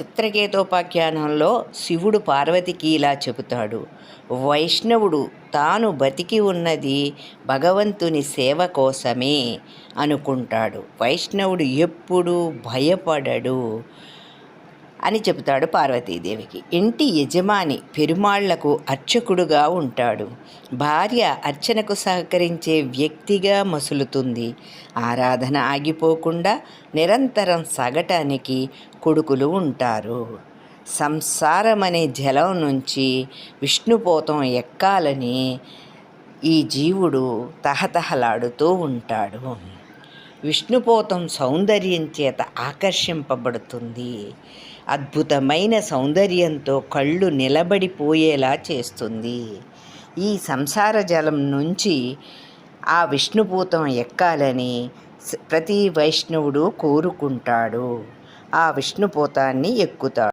చిత్రకేతోపాఖ్యానంలో శివుడు పార్వతికి ఇలా చెబుతాడు. వైష్ణవుడు తాను బతికి ఉన్నది భగవంతుని సేవ కోసమే అనుకుంటాడు. వైష్ణవుడు ఎప్పుడూ భయపడడు. అని చెబుతాడు పార్వతీదేవికి. ఇంటి యజమాని పెరుమాళ్ళకు అర్చకుడుగా ఉంటాడు. భార్య అర్చనకు సహకరించే వ్యక్తిగా మసులుతుంది. ఆరాధన ఆగిపోకుండా నిరంతరం సాగటానికి కొడుకులు ఉంటారు. సంసారం అనే జలం నుంచి విష్ణుపోతం ఎక్కాలని ఈ జీవుడు తహతహలాడుతూ ఉంటాడు. విష్ణుపోతం సౌందర్యం చేత ఆకర్షింపబడుతుంది. అద్భుతమైన సౌందర్యంతో కళ్ళు నిలబడిపోయేలా చేస్తుంది. ఈ సంసార జలం నుంచి ఆ విష్ణుభూతం ఎక్కాలని ప్రతి వైష్ణవుడు కోరుకుంటాడు. ఆ విష్ణుభూతాన్ని ఎక్కుతాడు.